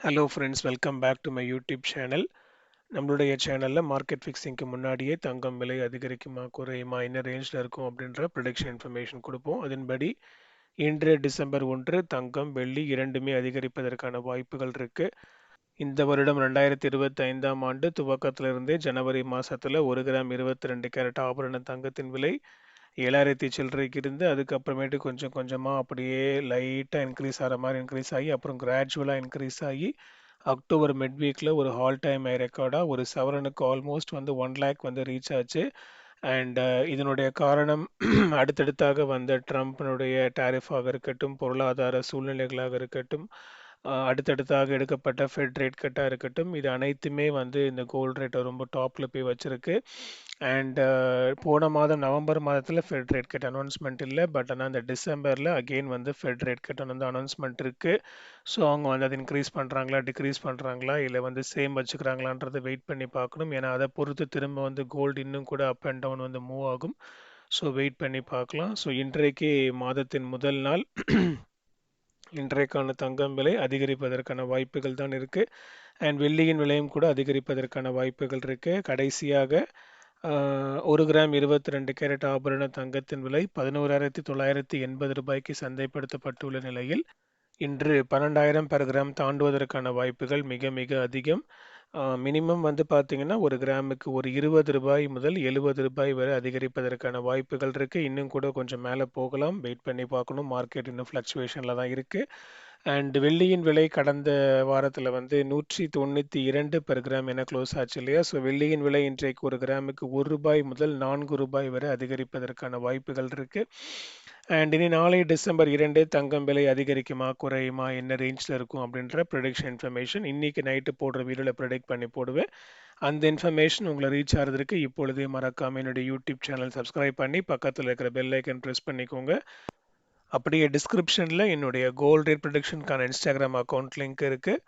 Hello friends welcome back to my YouTube channel நம்மளுடைய சேனலில் market ஃபிக்ஸிங்க்கு முன்னாடியே தங்கம் விலை அதிகரிக்குமா குறையுமா என்ன ரேஞ்சில் இருக்கும் அப்படின்ற ப்ரொடக்ஷன் இன்ஃபர்மேஷன் கொடுப்போம். அதன்படி இன்று டிசம்பர் ஒன்று தங்கம் வெள்ளி இரண்டுமே அதிகரிப்பதற்கான வாய்ப்புகள் இருக்குது இந்த வருடம் ரெண்டாயிரத்தி இருபத்தி ஐந்தாம் ஆண்டு துவக்கத்திலிருந்தே ஜனவரி மாதத்தில் ஒரு கிராம் இருபத்தி ரெண்டு கேரட் ஆபரண தங்கத்தின் விலை ஏழாயிரத்தி சில்லறைக்கு இருந்து அதுக்கப்புறமேட்டு கொஞ்சம் கொஞ்சமாக அப்படியே லைட்டாக இன்க்ரீஸ் ஆகிற மாதிரி இன்க்ரீஸ் ஆகி அப்புறம் கிராஜுவலாக இன்க்ரீஸ் ஆகி அக்டோபர் மிட் வீக்கில் ஒரு ஹால் டைம் ஐ ரெக்கார்டாக ஒரு சவரனுக்கு ஆல்மோஸ்ட் வந்து ஒன் லேக் வந்து ரீச் ஆச்சு. அண்ட் uh, இதனுடைய காரணம் அடுத்தடுத்தாக வந்த ட்ரம்ப்னுடைய டேரிஃபாக இருக்கட்டும் பொருளாதார சூழ்நிலைகளாக இருக்கட்டும் அடுத்தடுத்தாக எடுக்கப்பட்ட ஃபெட் ரேட் கட்டாக இருக்கட்டும். இது அனைத்துமே வந்து இந்த கோல்டு ரேட்டை ரொம்ப டாப்பில் போய் வச்சுருக்கு. அண்ட் போன மாதம் நவம்பர் மாதத்தில் ஃபெட் ரேட் கட் அனௌன்ஸ்மெண்ட் இல்லை. பட் ஆனால் இந்த டிசம்பரில் அகெயின் வந்து ஃபெட் ரேட் கட் வந்து அனௌன்ஸ்மெண்ட் இருக்குது ஸோ அவங்க வந்து அதை இன்க்ரீஸ் பண்ணுறாங்களா டிக்ரீஸ் பண்ணுறாங்களா இல்லை வந்து சேம் வச்சுக்கிறாங்களான்றதை வெயிட் பண்ணி பார்க்கணும். ஏன்னா அதை பொறுத்து திரும்ப வந்து கோல்டு இன்னும் கூட அப் அண்ட் டவுன் வந்து மூவ் ஆகும். ஸோ வெயிட் பண்ணி பார்க்கலாம். ஸோ இன்றைக்கு மாதத்தின் முதல் நாள். இன்றைக்கான தங்கம் விலை அதிகரிப்பதற்கான வாய்ப்புகள் தான் இருக்குது அண்ட் வெள்ளியின் விலையும் கூட அதிகரிப்பதற்கான வாய்ப்புகள் இருக்குது கடைசியாக ஒரு கிராம் இருபத்தி ரெண்டு கேரட் ஆபரண தங்கத்தின் விலை பதினோராயிரத்தி தொள்ளாயிரத்தி எண்பது ரூபாய்க்கு சந்தைப்படுத்தப்பட்டுள்ள நிலையில் இன்று பன்னெண்டாயிரம் பெர் கிராம் தாண்டுவதற்கான வாய்ப்புகள் மிக மிக அதிகம். மினிமம் வந்து பார்த்தீங்கன்னா ஒரு கிராமுக்கு ஒரு இருபது ரூபாய் முதல் எழுபது ரூபாய் வரை அதிகரிப்பதற்கான வாய்ப்புகள் இருக்குது இன்னும் கூட கொஞ்சம் மேலே போகலாம். வெயிட் பண்ணி பார்க்கணும். மார்க்கெட் இன்னும் ஃப்ளக்சுவேஷனில் தான் இருக்குது அண்ட் வெள்ளியின் விலை கடந்த வாரத்தில் வந்து நூற்றி தொண்ணூற்றி இரண்டு பெர் கிராம் என க்ளோஸ் ஆச்சு இல்லையா? ஸோ வெள்ளியின் விலை இன்றைக்கு ஒரு கிராமுக்கு ஒரு ரூபாய் முதல் நான்கு ரூபாய் வரை அதிகரிப்பதற்கான வாய்ப்புகள் இருக்குது அண்ட் இனி நாளை டிசம்பர் இரண்டு தங்கம் விலை அதிகரிக்குமா குறையுமா என்ன ரேஞ்சில் இருக்கும் அப்படின்ற ப்ரொடிக்ஷன் இன்ஃபர்மேஷன் இன்றைக்கி நைட்டு போடுற வீடியோவில் ப்ரொடெக்ட் பண்ணி போடுவேன். அந்த இன்ஃபர்மேஷன் உங்களை ரீச் ஆகிறதுக்கு இப்பொழுதே மறக்காமல் என்னுடைய யூடியூப் சேனல் சப்ஸ்கிரைப் பண்ணி பக்கத்தில் இருக்கிற பெல் ஐக்கன் ப்ரெஸ் பண்ணிக்கோங்க. அப்படியே டிஸ்கிரிப்ஷனில் என்னுடைய கோல்ட் ரேட் ப்ரொடக்ஷனுக்கான இன்ஸ்டாகிராம் அக்கௌண்ட் லிங்க் இருக்குது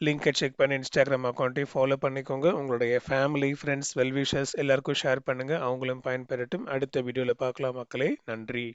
லிங்கை செக் பண்ணி இன்ஸ்டாகிராம் அக்கௌண்ட்டையும் ஃபாலோ பண்ணிக்கோங்க. உங்களுடைய ஃபேமிலி ஃப்ரெண்ட்ஸ் வெல்விஷர்ஸ் எல்லாருக்கும் ஷேர் பண்ணுங்கள் அவங்களும் பயன்பெறட்டும். அடுத்த வீடியோவில் பார்க்கலாம் மக்களே. நன்றி.